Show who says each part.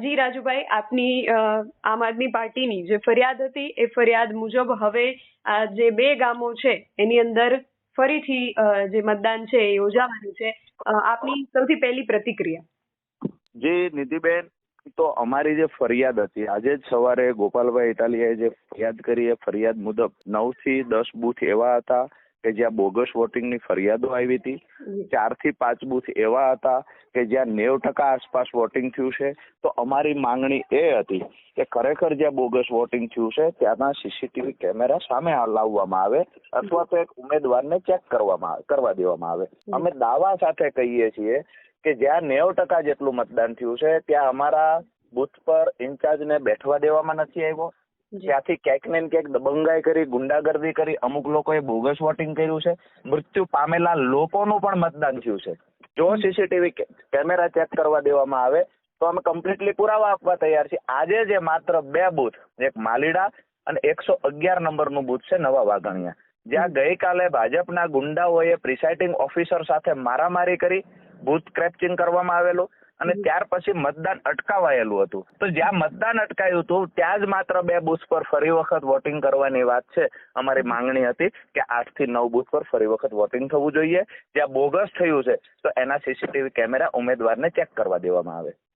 Speaker 1: જી રાજુભાઈ, આપની આમ આદમી પાર્ટીની જે ફરિયાદ હતી એ ફરિયાદ મુજબ હવે આ જે બે ગામો છે એની અંદર ફરીથી જે મતદાન છે એ યોજાવાનું છે. આપની સૌથી પહેલી પ્રતિક્રિયા?
Speaker 2: જી નિધિબેન, તો અમારી જે ફરિયાદ હતી, આજે જ સવારે ગોપાલભાઈ ઇટાલિયાએ જે ફરિયાદ કરી, એ ફરિયાદ મુજબ નવથી દસ બુથ એવા હતા કે જ્યાં બોગસ વોટિંગની ફરિયાદો આવી હતી. ચારથી પાંચ બુથ એવા હતા કે જ્યાં નેવ ટકા આસપાસ વોટિંગ થયું છે. તો અમારી માંગણી એ હતી કે ખરેખર જ્યાં બોગસ વોટિંગ થયું છે ત્યાંના સીસીટીવી કેમેરા સામે લાવવામાં આવે અથવા તો એક ઉમેદવારને ચેક કરવામાં કરવા દેવામાં આવે. અમે દાવા સાથે કહીએ છીએ કે જ્યાં નેવ ટકા જેટલું મતદાન થયું છે ત્યાં અમારા બુથ પર ઇન્ચાર્જને બેઠવા દેવામાં નથી આવ્યો. ત્યાંથી ક્યાંક ને ક્યાંક દબંગાઈ કરી ગુંડાગર્દી કરી અમુક લોકોએ બોગસ વોટિંગ કર્યું છે. મૃત્યુ પામેલા લોકોનું પણ મતદાન થયું છે. જો સીસીટીવી કેમેરા ચેક કરવા દેવામાં આવે તો અમે કમ્પ્લીટલી પુરાવા આપવા તૈયાર છીએ. આજે જે માત્ર બે બૂથ એક માલીડા અને એકસો અગિયાર નંબરનું બૂથ છે નવા વાઘણિયા. જ્યાં ગઈકાલે ભાજપના ગુંડાઓએ પ્રિસાઇડિંગ ઓફિસર સાથે મારામારી કરી બૂથ ક્રેપ્ચિંગ કરવામાં આવેલો અને ત્યાર પછી મતદાન અટકાવાયેલું હતું. તો જ્યાં મતદાન અટકાયું હતું ત્યાં જ માત્ર બે બુથ પર ફરી વખત વોટિંગ કરવાની વાત છે. અમારી માંગણી હતી કે આઠથી નવ બૂથ પર ફરી વખત વોટિંગ થવું જોઈએ. જ્યાં બોગસ થયું છે તો એના સીસીટીવી કેમેરા ઉમેદવારને ચેક કરવા દેવામાં આવે.